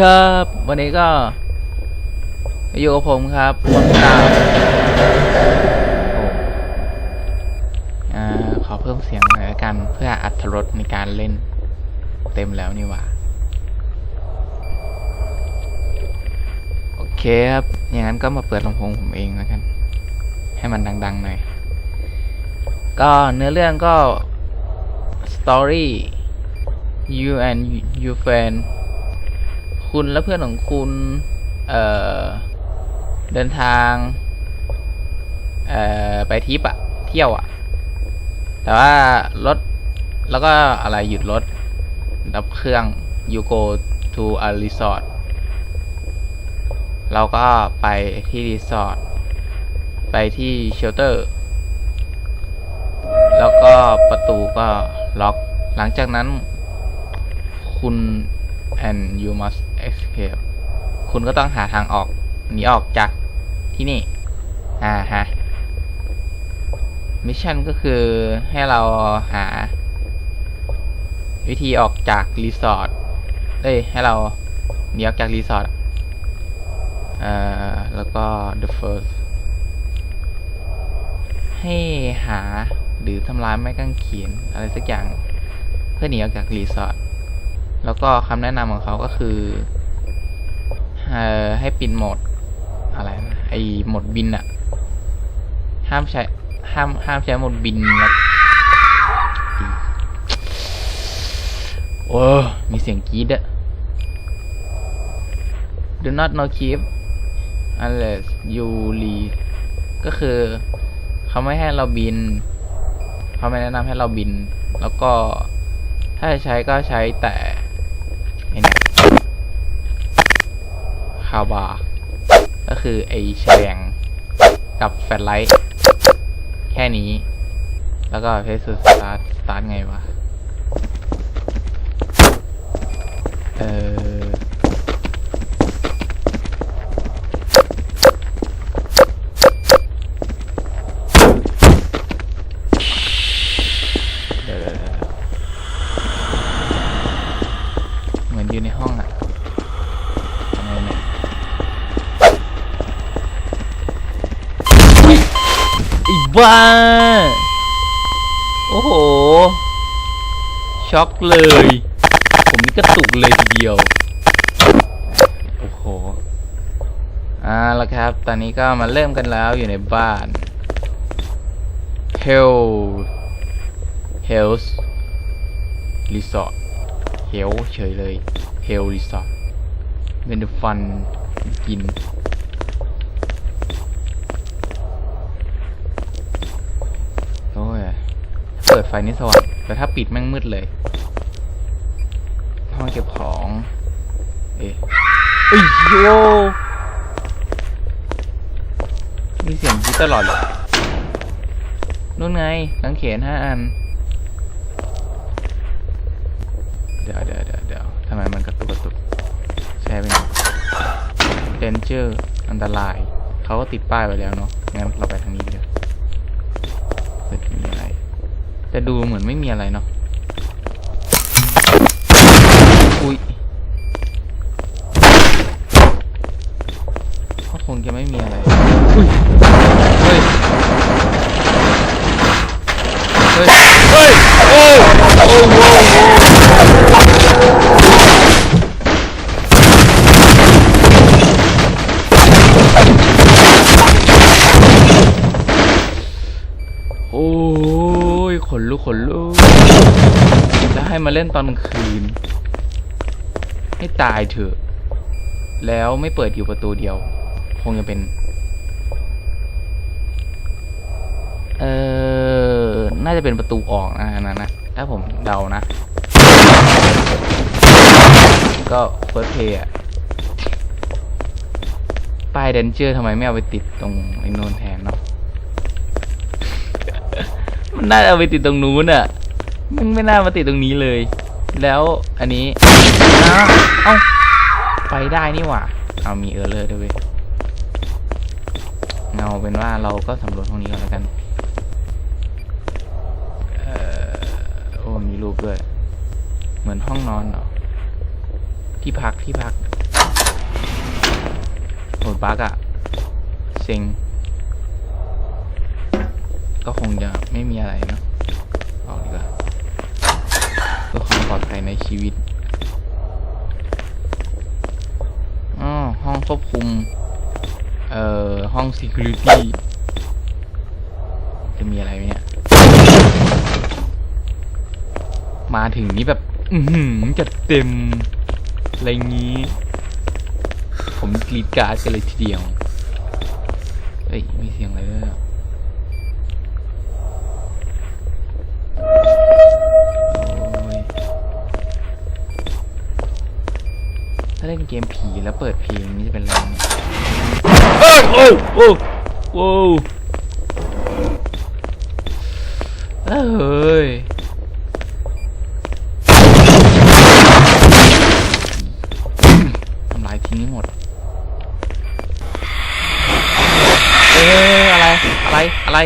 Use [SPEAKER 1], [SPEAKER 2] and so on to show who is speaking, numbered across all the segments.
[SPEAKER 1] ครับ วันนี้ก็ อยู่กับผมครับมอนตาอขอเพิ่มเสียงหน่อยละกันเพื่ออัตรสในการเล่น เต็มแล้วนี่หว่า โอเคครับ อย่างนั้นก็มาเปิดลำโพงผมเองแล้วกัน ให้มันดังๆหน่อย ก็เนื้อเรื่องก็ story you and your friend คุณและเพื่อนของคุณ เอ่อ เดินทาง เอ่อ ไปทริปอะเที่ยวอะแต่ว่ารถ แล้วก็อะไรหยุดรถ ดับเครื่อง you go to a resort เราก็ไปที่รีสอร์ท ไปที่เชลเตอร์ แล้วก็ประตูก็ล็อก หลังจากนั้นคุณ and you must escape คุณก็ต้องหาทางออกหนีออกจากที่นี่ อ่าฮะ มิชชั่นก็คือให้เราหา วิธีออกจากรีสอร์ทเอ้ย ให้เราหนีออกจากรีสอร์ทเอ่อ แล้วก็ the first ให้หาหรือทำลายไม้กางเขนอะไรสักอย่าง เพื่อหนีออกจากรีสอร์ทแล้วก็คำแนะนำของเขาก็คือ เอ่อให้ปิดโหมดอะไรนะไอโหมดบินอะห้ามใช้ห้ามห้ามใช้โหมดบินนะโอ้มีเสียงกรี๊ดอะ Do not no keep unless you leave ก็คือเขาไม่ให้เราบิน เขาไม่แนะนำให้เราบิน แล้วก็ถ้าจะใช้ก็ใช้แต่ไอ้เนี่ย คาบาก็คือไอ้แฉลงกับแฟลชไลท์แค่นี้ แล้วก็เพสสตาร์ทสตาร์ทไง ไอีบ้า โอ้โห ช็อกเลย ผมนี่กระตุกเลยทีเดียว โอ้โหอ่าแล้วครับ ตอนนี้ก็มาเริ่มกันแล้วอยู่ในบ้าน Hell Health Resort เฮลเฉยเลย Hell Resort เป็นฟันกิน โอ้ย เปิดไฟนี่สว่างแต่ถ้าปิดแม่งมืดเลยห้องเก็บของ เอ๊ะเอ้ยโยมีเสียงคิดตลอดเลยนู่นไงกางเขนห้าอัน เดี๋ยวเดี๋ยวเดี๋ยวเดี๋ยวทำไมมันกระตุกกระตุกแชร์ไปหนเดนเจอร์อันตราย เขาก็ติดป้ายไว้แล้วเนาะงั้นเราไปทางนี้ดีกว่ แต่ดูเหมือนไม่มีอะไรเนาะอุ้ยก็คงจะไม่มีอะไรอุ้ยเฮ้ยเฮ้ยเฮ้ยโอ้โอ้โหโอ้ยขนลุกขนลุกจะให้ มาเล่นตอนกลางคืน ให้ตายเถอะ แล้วไม่เปิดอยู่ประตูเดียว คงจะเป็น เออ น่าจะเป็นประตูออกนะนนั้นะ ถ้าผมเดานะ ก็เฟิร์สเพย์อะป้ายเดนเจอร์ทำไมไม่เอาไปติดตรงไอ้โนนแทนเนาะ มันน่าจะเอาไปติดตรงนู้นอะ มันไม่น่ามาติดตรงนี้เลย แล้วอันนี้อ้าวเอ้าไปได้นี่หว่า เอามีเออร์เลอร์ด้วยเวยเงาเป็นว่าเราก็สำรวจห้องนี้ก่อนแล้วกันเอ่อโอ้มีรูปด้วย เหมือนห้องนอนเหรอที่พักที่พักโหดบักอะเซ็งก็คงจะไม่มีอะไรเนอะออกดีกว่าเพื่อความ ปลอดภัยในชีวิตอ๋อห้องควบคุม เอ่อ ห้อง security จะมีอะไรเนี่ย มาถึงนี่แบบ อือหือจัดเต็ม อะไรงี้ ผมกรีดการ์ดกันเลยทีเดียว เฮ้ย มีเสียงอะไรด้วย เล่นเกมผีแล้วเปิดเพลงนี่จะเป็นอะไรเนี่ยเอ้ยโอ้โอ้โอ้เอ้ยทำลายทิ้งให้หมด เอ้ยอะไร อะไร อะไร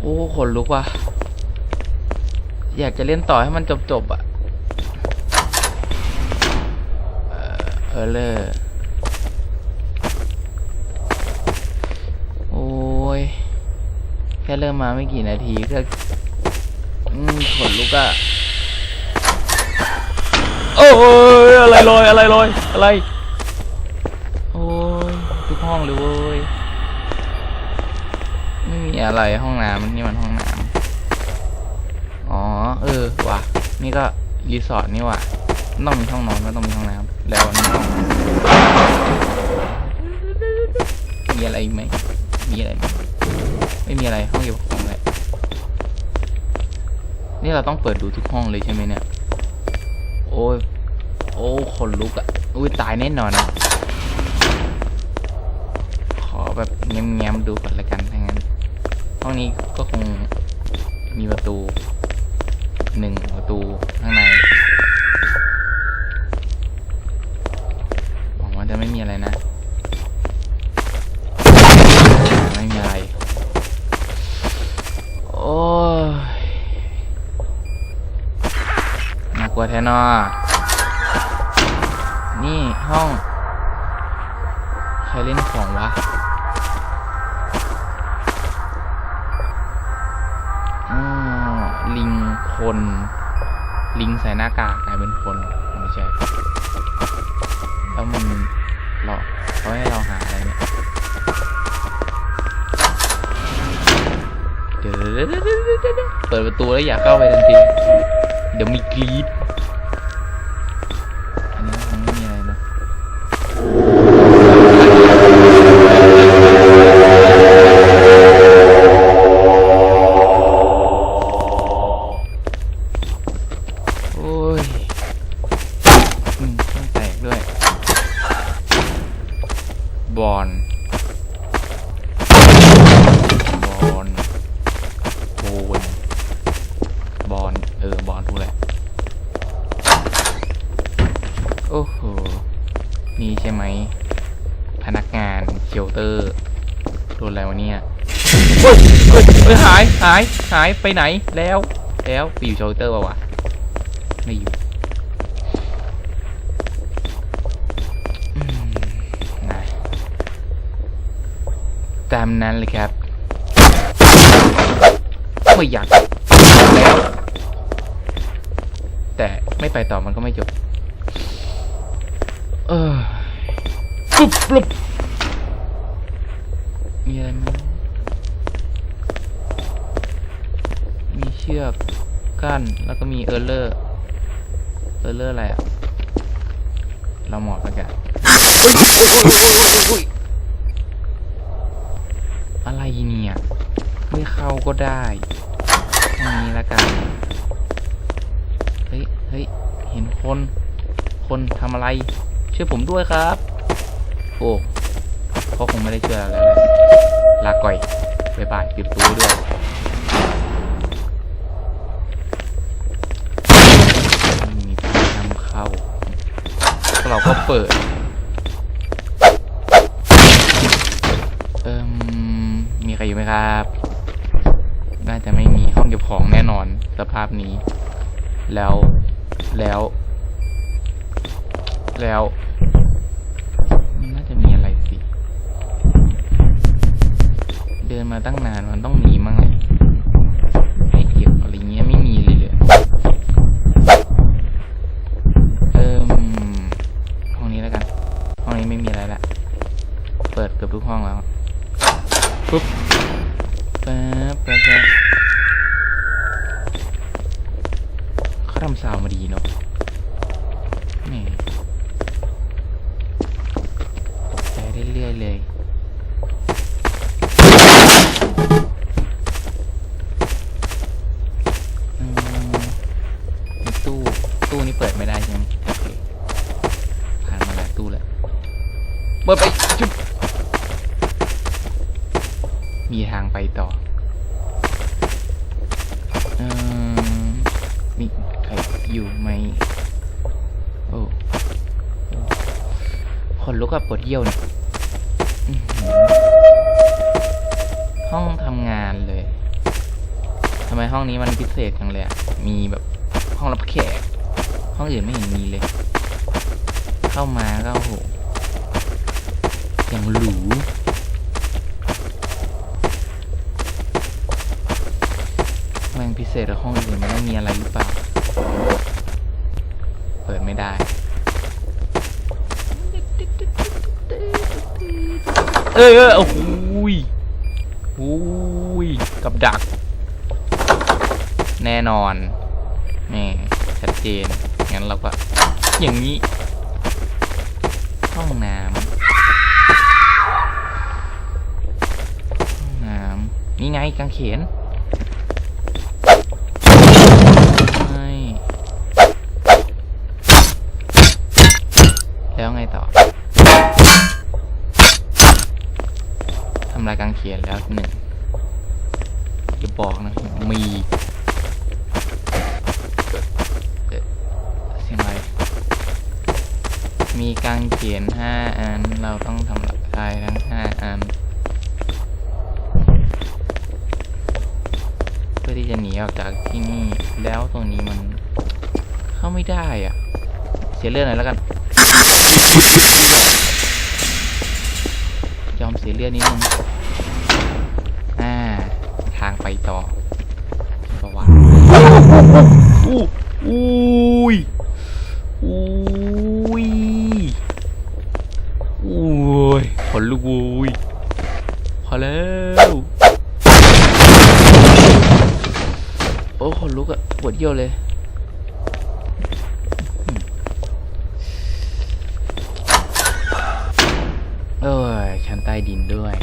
[SPEAKER 1] โอ้ขนลุกว่ะอยากจะเล่นต่อให้มันจบจบๆอะเอ อเออเลอร์โอ้ย แค่เริ่มมาไม่กี่นาทีก็ขนลุกอะโอ้ยอะไรลอยอะไรลอยอะไร โอ้ยทุกห้องเลยเว้ยไม่มีอะไรห้องน้ำนี่มันห้องน้ำอ๋อ เออว่ะ นี่ก็รีสอร์ทนี่ว่ะ ต้องมีห้องนอนก็ต้องมีห้องน้ำแล้วนี่ห้องมีอะไรอีกไหมมีอะไรไหมไม่มีอะไรห้องเก็บของเลยนี่เราต้องเปิดดูทุกห้องเลยใช่ไหมเนี่ย โอ้ยโอ้คนลุกอะอุ้ยตายแน่นอนนะขอแบบแง้มๆดูก่อนละกันถ้างั้น ห้องนี้ก็คงมีประตูหนึ่งประตูข้างใน จะไม่มีอะไรนะ ไม่มีอะไร โอ้ยน่ากลัวแท้นอนี่ห้อง ใครเล่นของวะอ๋อลิงคน ลิงใส่หน้ากากกลายเป็นคนไม่ใช่แล้วมัน เขาให้เราหาอะไรเนี่ยเดี๋ยวเปิดประตูแล้วอย่าเข้าไปทันที เดี๋ยวมีกรีด บอลบอลโอนบอลเออบอลถูกแหละโอ้โห นี่ใช่ไหม พนักงานเชลเตอร์โดนอะไรวะเนี่ยเฮ้ยเฮ้ยหาย หาย หายไปไหนแล้ว แล้วไปอยู่เชลเตอร์ป่าวะ ไม่อยู่ ตามนั้นเลยครับ ไม่อยากแล้ว แต่ไม่ไปต่อมันก็ไม่จบ เออปุ๊บปุ๊บมีอะไรไหมมีเชือกกั้นแล้วก็มีเออร์เลอร์ เออร์เลอร์อะไรอะเราหมอบไปกันะไรเนี่ย ไม่เข้า ก็ได้ตรงนี้ละกัน เฮ้ย เฮ้ย เห็นคน คนทำอะไรช่วยผมด้วยครับ โอ้เขาคงไม่ได้ช่วยอะไรเลยลาก่อยบายบายปิดประตูด้วยม่มีทางนำเข้า เราก็เปิด เอิมมีใครอยู่ไหมครับ สภาพนี้ แล้วแล้ว แล้วมันน่าจะมีอะไรสิ เดินมาตั้งนานมันต้องมีมั้งไงให้ เปิดไม่ได้ใช่ไหมโอเคผ่านมาหลายตู้แล้วเปิดไปจุ๊บมีทางไปต่อออมีใครอยู่ไหมโอ้คนลุกกับปวดเยี่ยวเนี่ยห้องทำงานเลยทำไมห้องนี้มันพิเศษจังเลยอะมีแบบห้องรับแขก ห้องอื่นไม่เห็นมีเลย เข้ามาก็โหอย่างหรูแม่งพิเศษกว่าห้องอื่นมันไม่มีอะไรหรือเปล่า เปิดไม่ได้เอ้ยเอ้ยโอ้โหยโอ้ยกับดัก แน่นอนแม่ชัดเจน งั้นเราก็อย่างนี้ ห้องน้ำห้องน้ำนี่ไงกางเขนไม่แล้วไงต่อทำลายกางเขนแล้วหนึ่งจะบอกนะ มี มีกางเขนห้าอัน เราต้องทำลายทั้งห้าอัน เพื่อที่จะหนีออกจากที่นี่ แล้วตรงนี้มันเข้าไม่ได้อะ เสียเลือดหน่อยแล้วกัน ยอมเสียเลือดนิดนึงอ่า ทางไปต่อประวัติอู้อุ้ยอุ้ นลุกอุ้ยพอแล้ว โอ้ขนลุกอะปวดเยี่ยวเลยเอ้ยชั้นใต้ดินด้วย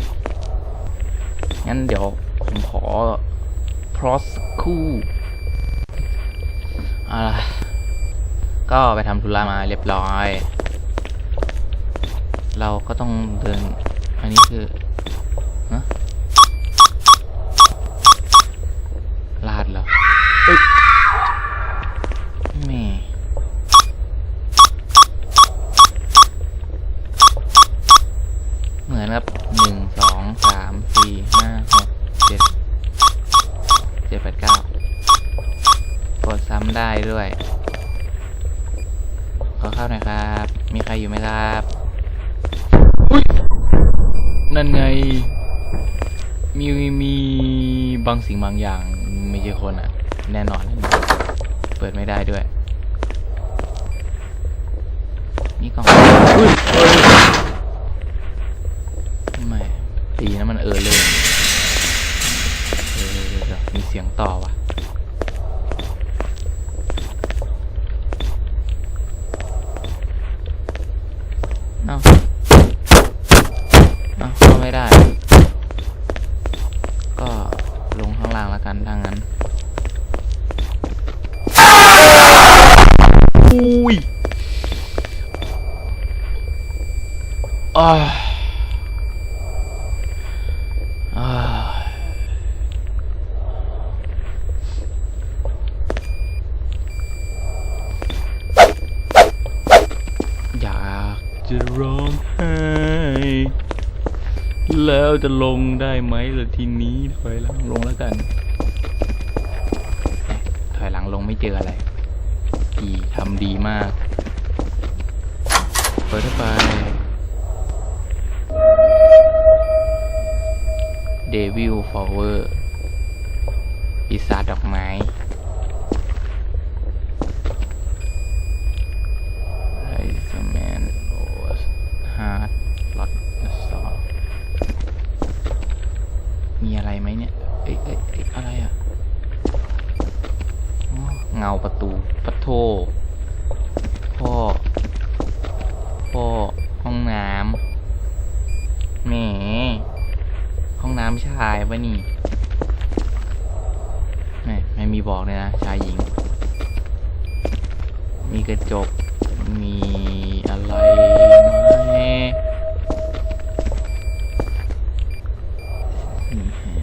[SPEAKER 1] งั้นเดี๋ยวผมขอพรอสคู่อาล่ะก็ไปทำธุระมาเรียบร้อย เราก็ต้องเดิน อันนี้คือฮะลาดเหรอเอ้ยแหม่เหมือนครับหนึ่งสองสามสี่ห้าหกเจ็ดเจ็ดแปดเก้ากดซ้ำได้ด้วย ขอเข้าหน่อยครับ มีใครอยู่ไหมครับ อุ๊ยนั่นไง มีมีบางสิ่งบางอย่างไม่ใช่คนอะ แน่นอน เปิดไม่ได้ด้วย นี่กล่องอุ้ยเอ้ยไม่ดีนะมันเออเลยเออมีเสียงต่อว่ะเอ้าเอ้าเข้าไม่ได้ ก็ลงข้างล่างแล้ว กันถ้างั้นอุ้ยอ่าอ่าอยากจะร้องไห้แล้วจะลงได้ไหมล่ะทีนี้ถอยหลังลงแล้วกันเอ๊ะถอยหลังลง ไม่เจออะไรดีทำดีมาก เปิดเข้าไป เดวิลฟลเวอร์ปีศาจดอกไม้ไอซ์แมนโอสฮาร์ดลอตสอมีอะไรไหมเนี่ย เอ้ยเอ้ยเอ้ยอะไรอะอ๋อเงาประตูปะโทพ่อ พ่อ ห้องน้ำ แหมห้องน้ำชายปะนี่ไม่ไม่มีบอกเลยนะชายหญิง มีกระจก มีอะไรนะมนี่ฮะ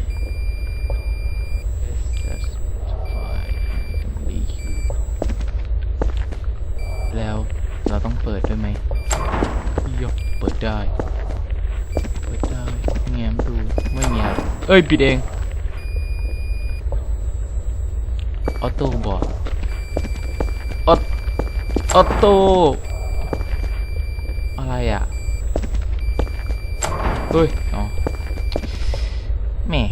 [SPEAKER 1] Satisfy Family Cube แล้วเราต้องเปิดด้วยไหมยกเปิดได้ เปิดได้แง้มดู ไม่มี เอ้ยปิดเองออโต้บอกออออโต้อะไรอะเฮ้ยอ๋อแหม่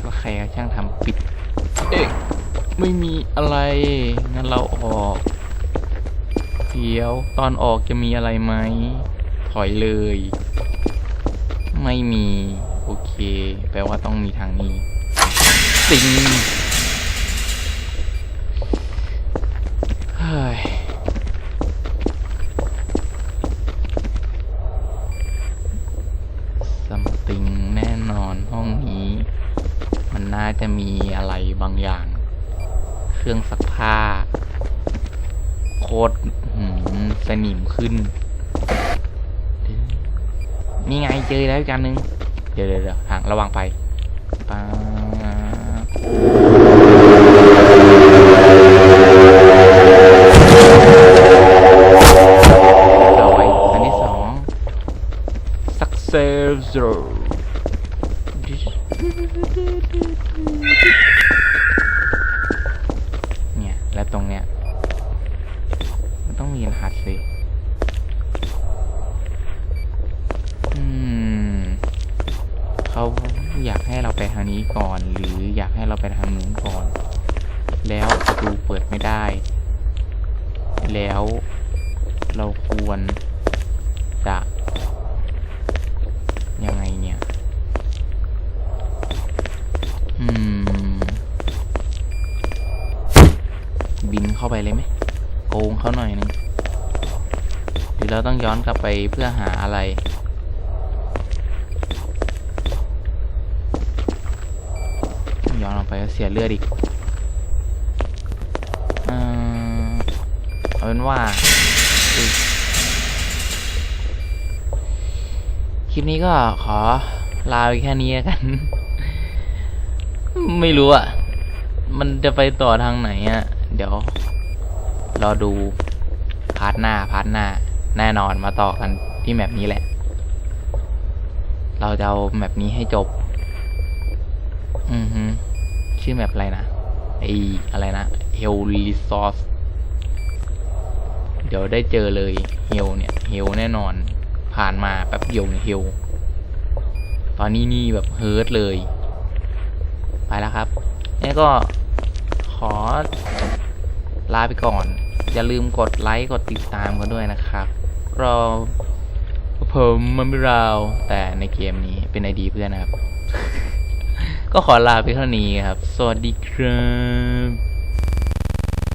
[SPEAKER 1] แล้วใครช่างทำปิดเอ๊ะไม่มีอะไรงั้นเราออกเดี๋ยวตอนออกจะมีอะไรไหมถอยเลย ไม่มี เค แปลว่าต้องมีทางนี้สิงเฮ้ยซัมติงแน่นอนห้องนี้ มันน่าจะมีอะไรบางอย่าง เครื่องซักผ้า โคตรหืมสนิมขึ้น นี่ไงเจอแล้วอีกอันหนึง เดี๋ยวเดี๋ยว ระวังไปปาเอไปอันนี้สอง success เนี่ย และตรงเนี้ย มันต้องมีรหัสสิ อืม เขาอยากให้เราไปทางนี้ก่อน หรืออยากให้เราไป ทางนู้นก่อน แล้วประตูเปิดไม่ได้ แล้วเราควรจะยังไงเนี่ย อืม บินเข้าไปเลยไหมโกงเขาหน่อยนึงหรือเราต้องย้อนกลับไปเพื่อหาอะไร ย้อนออกไปก็เสียเลือดอีกเอ่อเอาเป็นว่าคลิปนี้ก็ขอลาไปแค่นี้กัน ไม่รู้อะ มันจะไปต่อทางไหนอะ เดี๋ยว รอดูพาร์ทหน้าพาร์ทหน้า แน่นอนมาต่อกันที่แมปนี้แหละ เราจะเอาแมปนี้ให้จบ อือฮึ ชื่อแมปอะไรนะไออะไรนะ Hell Resource เดี๋ยวได้เจอเลยเฮลเนี่ยเฮลแน่นอน ผ่านมาแป๊บเดียวเนี่ยเฮลตอนนี้นี่แบบเฮิร์ตเลย ไปแล้วครับนี่ก็ขอลาไปก่อน อย่าลืมกดไลค์กดติดตามกันด้วยนะครับรอผมมันไม่ราวแต่ในเกมนี้เป็นไอดีเพื่อนนะครับ ก็ขอลาไปเท่านี้ครับ สวัสดีครับ